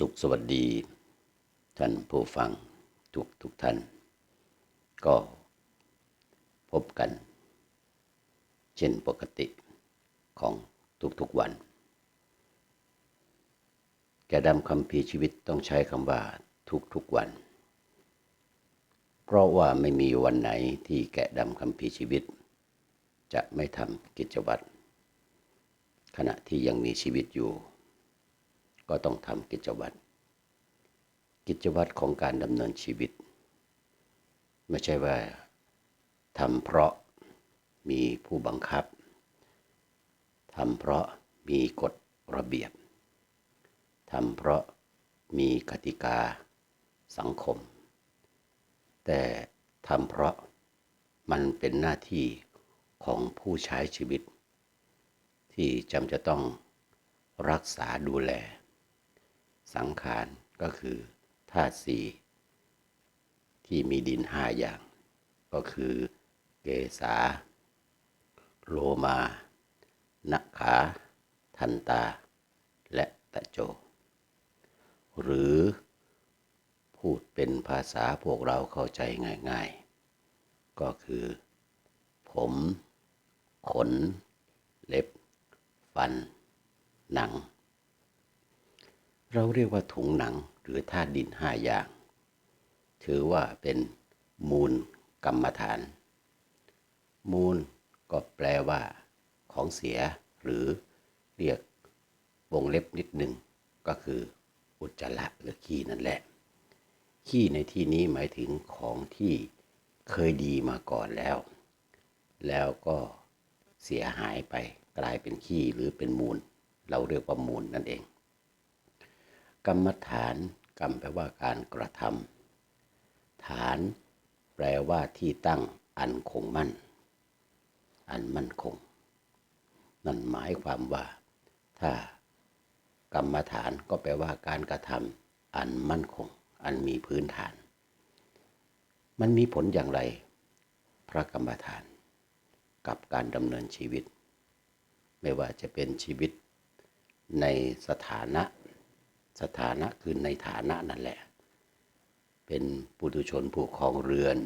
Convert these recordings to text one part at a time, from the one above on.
สุขสวัสดี ท่านผู้ฟังทุกทุกท่าน ก็พบกัน เช่นปกติของทุกๆวัน แกดำคำพีชีวิตต้องใช้คำว่าทุกๆวัน เพราะว่าไม่มีวันไหนที่แกะดำคำพีชีวิต จะไม่ทำกิจวัตรขณะที่ยังมีชีวิตอยู่ ก็ต้องทำกิจวัตร กิจวัตรของการดำเนินชีวิต ไม่ใช่ว่าทำเพราะมีผู้บังคับทำเพราะมีกฎระเบียบทำเพราะมีกติกาสังคม แต่ทำเพราะมันเป็นหน้าที่ของผู้ใช้ชีวิต ที่จำจะต้องรักษาดูแล สังขารก็คือธาตุสี่ที่มีดินห้าอย่าง ก็คือเกษาโลมานักขา ทันตา และตะโจ หรือพูดเป็นภาษาพวกเราเข้าใจง่ายๆ ก็คือ ผม ขน เล็บ ฟัน หนัง เราเรียกว่าถุงหนังหรือธาตุดินห้าอย่าง ถือว่าเป็นมูลกรรมฐาน มูลก็แปลว่า ของเสียหรือเรียกวงเล็บนิดหนึ่งก็คืออุจจาระหรือขี้นั่นแหละ ขี้ในที่นี้หมายถึงของที่เคยดีมาก่อนแล้ว แล้วก็เสียหายไปกลายเป็นขี้หรือเป็นมูล เราเรียกว่ามูลนั่นเอง กรรมฐาน กรรมแปลว่าการกระทำฐานแปลว่าที่ตั้งอันคงมั่น อันมั่นคง นั่นหมายความว่า ถ้ากรรมฐานก็แปลว่าการกระทำอันมั่นคง อันมีพื้นฐาน มันมีผลอย่างไร พระกรรมฐาน กับการดำเนินชีวิต ไม่ว่าจะเป็นชีวิตในสถานะ สถานะคือในฐานะนั่นแหละ เป็นปุถุชนผู้ครองเรือน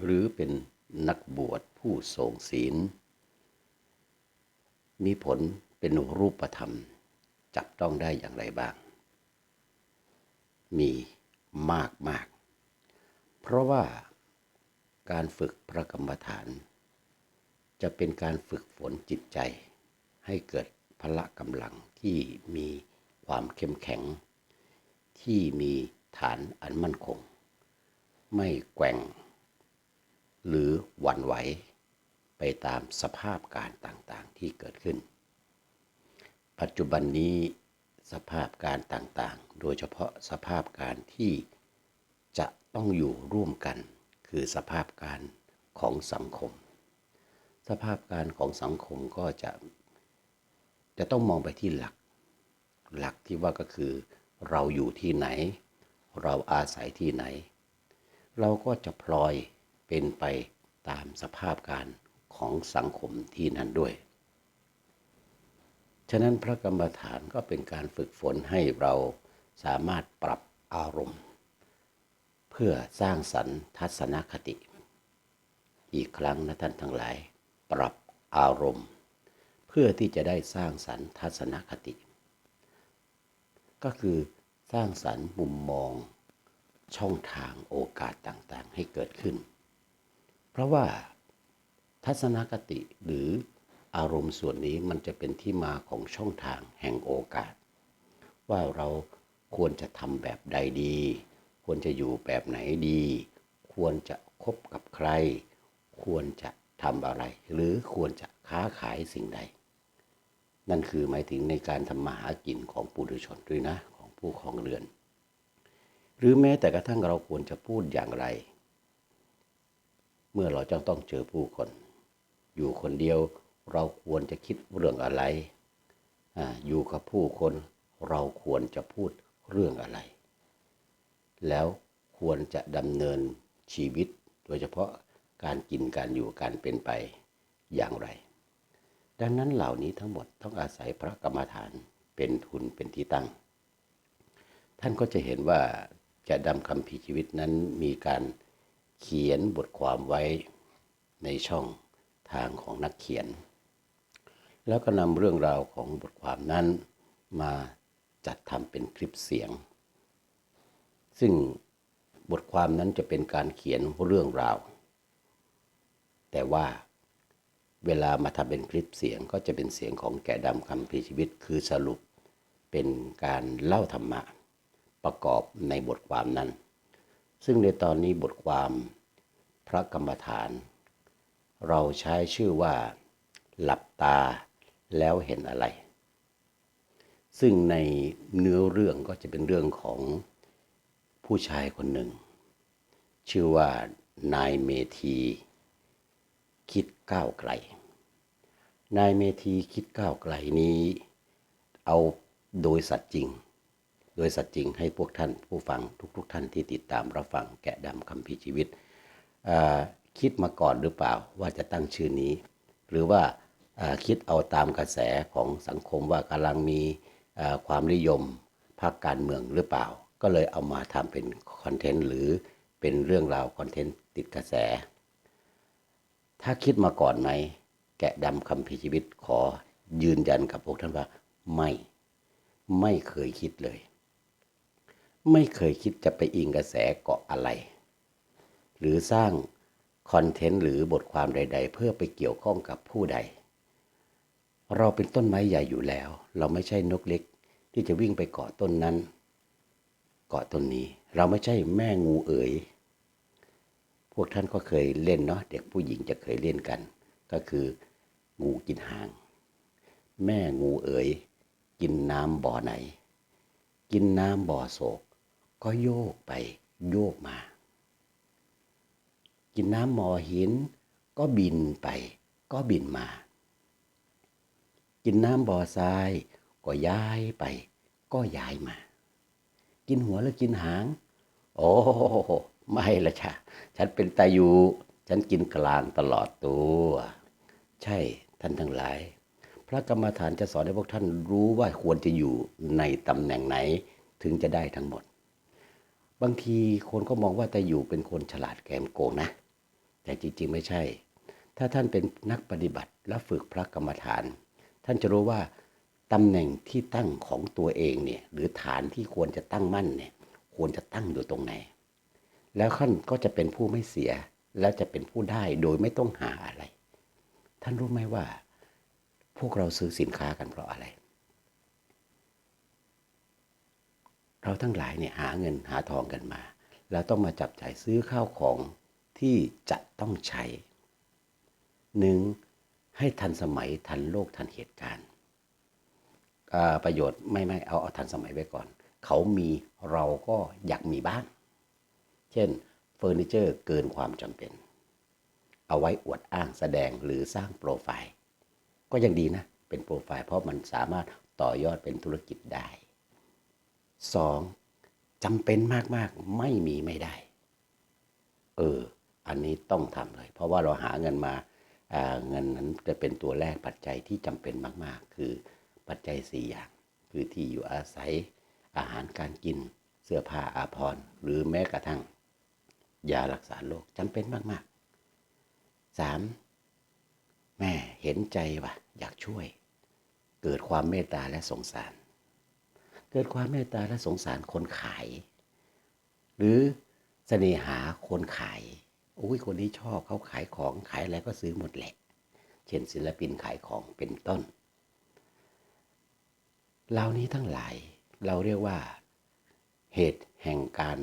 หรือเป็นนักบวชผู้ทรงศีล มีผลเป็นรูปธรรม จับต้องได้อย่างไรบ้าง มีมากมาก เพราะว่าการฝึกพระกรรมฐาน จะเป็นการฝึกฝนจิตใจ ให้เกิดพละกำลังที่มี ความเข้มแข็ง ที่มีฐานอันมั่นคง ไม่แกว่ง หรือหวั่นไหว ไปตามสภาพการต่างๆที่เกิดขึ้น ปัจจุบันนี้สภาพการต่างๆ โดยเฉพาะสภาพการที่จะต้องอยู่ร่วมกัน คือสภาพการของสังคม สภาพการของสังคมก็จะจะต้องมองไปที่หลัก หลักที่ว่าก็คือ เราอยู่ที่ไหน เราอาศัยที่ไหน เราก็จะพลอยเป็นไปตามสภาพการของสังคมที่นั้นด้วย ฉะนั้นพระกรรมฐานก็เป็นการฝึกฝนให้เราสามารถปรับอารมณ์ เพื่อสร้างสรรค์ทัศนคติ อีกครั้งนะท่านทั้งหลาย ปรับอารมณ์ เพื่อที่จะได้สร้างสรรค์ทัศนคติ ก็คือสร้างสรรค์มุมมอง ช่องทางโอกาสต่างๆ ให้เกิดขึ้น เพราะว่าทัศนคติหรืออารมณ์ส่วนนี้มันจะเป็นที่มาของช่องทางแห่งโอกาส ว่าเราควรจะทำแบบใดดี ควรจะอยู่แบบไหนดี ควรจะคบกับใคร ควรจะทำอะไร หรือควรจะค้าขายสิ่งใด นั่นคือหมายถึงในการทำมาหากินของปุถุชนด้วยนะของผู้ครองเรือน หรือแม้แต่กระทั่งเราควรจะพูดอย่างไร เมื่อเราจะต้องเจอผู้คน อยู่คนเดียวเราควรจะคิดเรื่องอะไรออยู่กับผู้คนเราควรจะพูดเรื่องอะไร แล้วควรจะดำเนินชีวิต โดยเฉพาะการกินการอยู่การเป็นไปอย่างไร ดังนั้นเหล่านี้ทั้งหมดต้องอาศัยพระกรรมฐานเป็นทุนเป็นที่ตั้ง ท่านก็จะเห็นว่าแกะดำคำพีชีวิตนั้นมีการเขียนบทความไว้ในช่องทางของนักเขียน แล้วก็นำเรื่องราวของบทความนั้นมาจัดทำเป็นคลิปเสียง ซึ่งบทความนั้นจะเป็นการเขียนเรื่องราว แต่ว่า เวลามาทำเป็นคลิปเสียงก็จะเป็นเสียงของแกะดำคำพีชีวิต คือสรุปเป็นการเล่าธรรมะประกอบในบทความนั้น ซึ่งในตอนนี้บทความพระกรรมฐาน เราใช้ชื่อว่า หลับตาแล้วเห็นอะไร ซึ่งในเนื้อเรื่องก็จะเป็นเรื่องของผู้ชายคนหนึ่ง ชื่อว่านายเมธี คิดก้าวไกล นายเมธีคิดก้าวไกลนี้ เอาโดยสัตว์จริง โดยสัตว์จริงให้พวกท่านผู้ฟังทุกๆทท่านที่ติดตามรับฟังแกะดำคำพีชีวิต คิดมาก่อนหรือเปล่าว่าจะตั้งชื่อนี้ หรือว่าคิดเอาตามกระแสของสังคมว่ากำลังมีความนิยมภาคการเมืองหรือเปล่า ก็เลยเอามาทำเป็นคอนเทนต์หรือเป็นเรื่องราวคอนเทนต์ติดกระแส ถ้าคิดมาก่อนไหม แกะดำคำพีชีวิตขอยืนยันกับพวกท่านว่า ไม่ไม่เคยคิดเลย ไม่เคยคิดจะไปอิงกระแสเกาะอะไร หรือสร้างคอนเทนต์หรือบทความใด ๆ เพื่อไปเกี่ยวข้องกับผู้ใด เราเป็นต้นไม้ใหญ่อยู่แล้ว เราไม่ใช่นกเล็ก ที่จะวิ่งไปเกาะต้นนั้น เกาะต้นนี้ เราไม่ใช่แม่งูเอ๋ย พวกท่านก็เคยเล่นเนาะเด็กผู้หญิงจะเคยเล่นกัน ก็คืองูกินหาง แม่งูเอ๋ยกินน้ำบ่อไหน กินน้ำบ่อโศก ก็โยกไปโยกมา กินน้ำหมอหิน ก็บินไป ก็บินมา กินน้ำบ่อทราย ก็ย้ายไป ก็ย้ายมา กินหัวหรือกินหาง โอ้ ไม่ละชะฉันเป็นตาอยู่ฉันกินกลางตลอดตัว ใช่ท่านทั้งหลาย พระกรรมฐานจะสอนให้พวกท่านรู้ว่าควรจะอยู่ในตำแหน่งไหนถึงจะได้ทั้งหมด บางทีคนก็มองว่าต่อยู่เป็นคนฉลาดแกมโกงนะ แต่จริงๆไม่ใช่ ถ้าท่านเป็นนักปฏิบัติและฝึกพระกรรมฐาน ท่านจะรู้ว่าตำแหน่งที่ตั้งของตัวเองเนี่ยหรือฐานที่ควรจะตั้งมั่นเนี่ยควรจะตั้งอยู่ตรงไหน แล้วท่านก็จะเป็นผู้ไม่เสีย และจะเป็นผู้ได้โดยไม่ต้องหาอะไร ท่านรู้ไหมว่า พวกเราซื้อสินค้ากันเพราะอะไร เราทั้งหลายเนี่ยหาเงินหาทองกันมา แล้วต้องมาจับจ่ายซื้อข้าวของที่จะต้องใช้หนึ่งให้ทันสมัยทันโลกทันเหตุการณ์ประโยชน์ไม่ไม่เอาเอาทันสมัยไว้ก่อน เขามีเราก็อยากมีบ้าง เช่นเฟอร์นิเจอร์เกินความจำเป็น เอาไว้อวดอ้างแสดงหรือสร้างโปรไฟล์ ก็ยังดีนะ เป็นโปรไฟล์เพราะมันสามารถต่อยอดเป็นธุรกิจได้ 2. จำเป็นมาก ๆ ไม่มีไม่ได้ เออ อันนี้ต้องทำเลย เพราะว่าเราหาเงินมาเงินนั้นจะเป็นตัวแรกปัจจัยที่จำเป็นมาก ๆ คือปัจจัย 4 อย่าง คือที่อยู่อาศัย อาหารการกิน เสื้อผ้าอาภรณ์ หรือแม้กระทั่ง ยารักษาโรคจำเป็นมากๆ 3. แม่เห็นใจว่ะ อยากช่วย เกิดความเมตตาและสงสาร เกิดความเมตตาและสงสารคนขาย หรือเสน่หาคนขายโอ้ยคนนี้ชอบเขาขายของขายอะไรก็ซื้อหมดแหละ เช่นศิลปินขายของเป็นต้นเหล่านี้ทั้งหลายเราเรียกว่า เหตุแห่งการ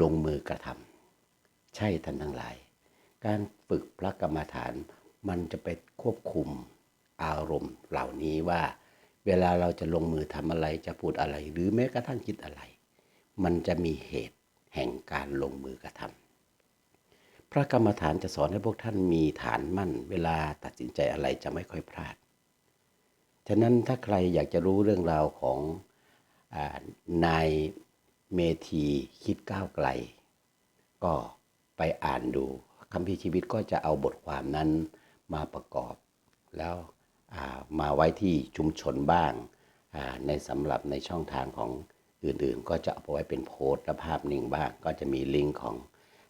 ลงมือกระทำใช่ท่านทั้งหลาย การฝึกพระกรรมฐานมันจะไปควบคุมอารมณ์เหล่านี้ว่า เวลาเราจะลงมือทำอะไรจะพูดอะไร หรือแม้กระทั่งคิดอะไร มันจะมีเหตุแห่งการลงมือกระทำพระกรรมฐานจะสอนให้พวกท่านมีฐานมั่น เวลาตัดสินใจอะไรจะไม่ค่อยพลาด ฉะนั้นถ้าใครอยากจะรู้เรื่องราวของนาย เมธีคิดก้าวไกล ก็ไปอ่านดูคำพีชีวิตก็จะเอาบทความนั้นมาประกอบ แล้วมาไว้ที่ชุมชนบ้าง ในสำหรับในช่องทางของอื่นๆ ก็จะเอาไปไว้เป็นโพสต์และภาพนิ่งบ้าง ก็จะมีลิงก์ของ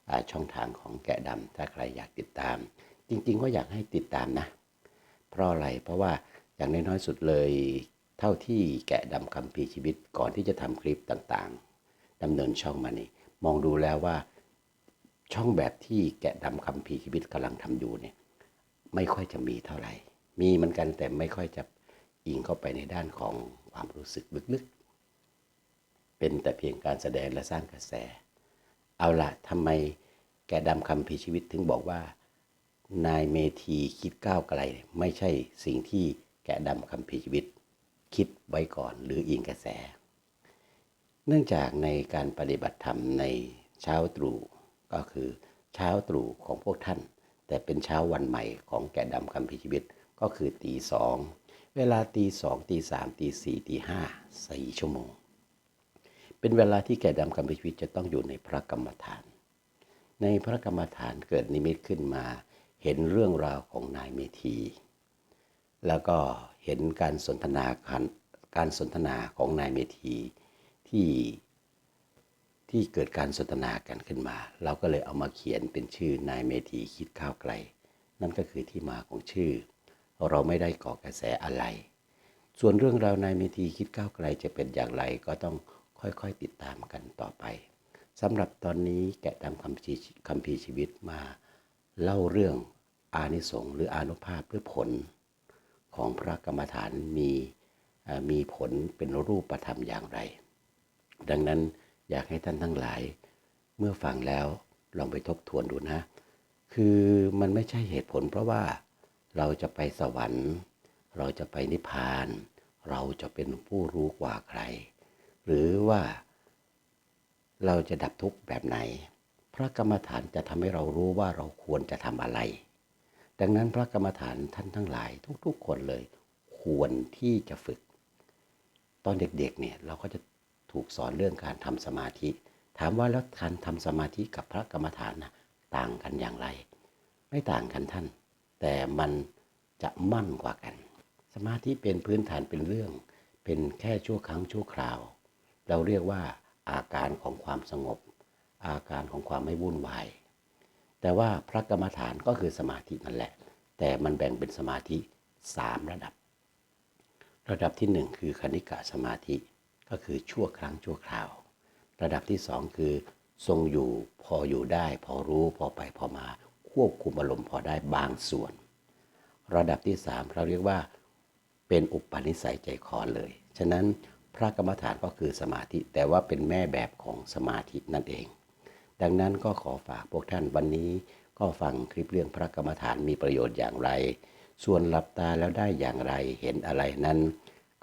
อช่องทางของแกะดำถ้าใครอยากติดตาม จริงๆ ก็อยากให้ติดตามนะ เพราะอะไรเพราะว่าอย่างน้อยๆสุดเลยเท่าที่แกะดำคำพีร์ชีวิตก่อนที่จะทำคลิปต่างๆ ดำเนินช่องมานี่มองดูแล้วว่าช่องแบบที่แกะดำคำพีชีวิตกำลังทำอยู่เนี่ยไม่ค่อยจะมีเท่าไหร่ มีเหมือนกันแต่ไม่ค่อยจะอิงเข้าไปในด้านของความรู้สึกลึกๆ เป็นแต่เพียงการแสดงและสร้างกระแส เอาละทำไมแกะดำคำพีชีวิตถึงบอกว่า นายเมธีคิดก้าวไกล ไม่ใช่สิ่งที่แกะดำคำพีชีวิต คิดไว้ก่อนหรืออิงกระแส เนื่องจากในการปฏิบัติธรรมในเช้าตรู่ก็คือเช้าตรู่ของพวกท่าน แต่เป็นเช้าวันใหม่ของแกะดำคำพีร์ชีวิตก็คือตีสองเวลาตีสองตีสามตีสี่ตีห้าสี่ชั่วโมง เป็นเวลาที่แกะดำคำพีร์ชีวิตจะต้องอยู่ในพระกรรมฐาน ในพระกรรมฐานเกิดนิมิตขึ้นมา เห็นเรื่องราวของนายเมธี แล้วก็เห็นการสนทนาการสนทนาของนายเมธี ที่ที่เกิดการสนทนากันขึ้นมา เราก็เลยเอามาเขียนเป็นชื่อนายเมธีคิดข้าวไกล นั่นก็คือที่มาของชื่อ เราไม่ได้ก่อกระแสอะไร ส่วนเรื่องราวนายเมธีคิดก้าวไกลจะเป็นอย่างไรก็ต้องค่อยๆติดตามกันต่อไปสำหรับตอนนี้แกะดำคำพีคำพีชีวิตมาเล่าเรื่องอานิสงส์หรืออานุภาพหรือผลของพระกรรมฐานมีมีผลเป็นรูปธรรมอย่างไร ดังนั้นอยากให้ท่านทั้งหลาย เมื่อฟังแล้วลองไปทบทวนดูนะ คือมันไม่ใช่เหตุผล เพราะว่าเราจะไปสวรรค์ เราจะไปนิพพาน เราจะเป็นผู้รู้กว่าใคร หรือว่าเราจะดับทุกข์แบบไหน พระกรรมฐานจะทำให้เรารู้ว่าเราควรจะทำอะไร ดังนั้นพระกรรมฐานท่านทั้งหลาย ทุกๆคนเลย ควรที่จะฝึก ตอนเด็กๆเนี่ยเราก็จะ ถูกสอนเรื่องการทำสมาธิ ถามว่าแล้วการทำสมาธิกับพระกรรมฐานนะต่างกันอย่างไร ไม่ต่างกันท่าน แต่มันจะมั่นกว่ากัน สมาธิเป็นพื้นฐานเป็นเรื่อง เป็นแค่ชั่วครั้งชั่วคราว เราเรียกว่าอาการของความสงบ อาการของความไม่วุ่นวายแต่ว่าพระกรรมฐานก็คือสมาธินั่นแหละ แต่มันแบ่งเป็นสมาธิสามระดับ ระดับที่หนึ่งคือคณิกะสมาธิ ก็คือชั่วครั้งชั่วคราว ระดับที่สองคือ ทรงอยู่พออยู่ได้ พอรู้พอไปพอมาควบคุมอารมณ์พอได้บางส่วน ระดับที่สามเราเรียกว่าเป็นอุปนิสัยใจคอเลย ฉะนั้นพระกรรมฐานก็คือสมาธิ แต่ว่าเป็นแม่แบบของสมาธินั่นเอง ดังนั้นก็ขอฝากพวกท่านวันนี้ ก็ฟังคลิปเรื่องพระกรรมฐานมีประโยชน์อย่างไร ส่วนหลับตาแล้วได้อย่างไรเห็นอะไรนั้น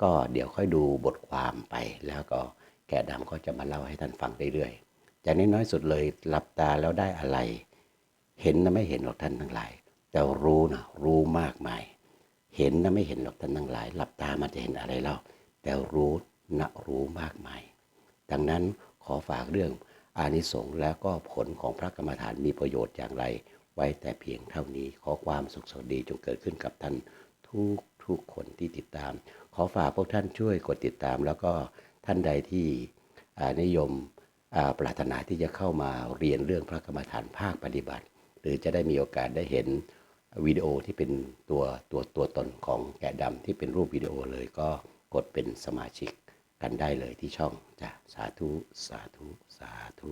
ก็เดี๋ยวค่อยดูบทความไป แล้วก็แกะดำก็จะมาเล่าให้ท่านฟังเรื่อยๆอย่างน้อยสุดเลยหลับตาแล้วได้อะไร เห็นนะไม่เห็นหรอกท่านทั้งหลาย แต่รู้นะรู้มากมาย เห็นนะไม่เห็นหรอกท่านทั้งหลาย หลับตามันจะเห็นอะไรเล่าแต่รู้นะรู้มากมาย ดังนั้นขอฝากเรื่องอานิสงส์และก็ผลของพระกรรมฐานมีประโยชน์อย่างไร ไว้แต่เพียงเท่านี้ขอความสุขสวัสดีจงเกิดขึ้นกับท่านทุก ทุกคนที่ติดตาม ขอฝากพวกท่านช่วยกดติดตาม แล้วก็ท่านใดที่นิยมปรารถนาที่จะเข้ามาเรียนเรื่องพระกรรมฐานภาคปฏิบัติ หรือจะได้มีโอกาสได้เห็นวิดีโอที่เป็นตัวตัวตัวตนของแกะดำที่เป็นรูปวิดีโอเลยก็กดเป็นสมาชิกกันได้เลยที่ช่องจ้ะสาธุ สาธุ สาธุ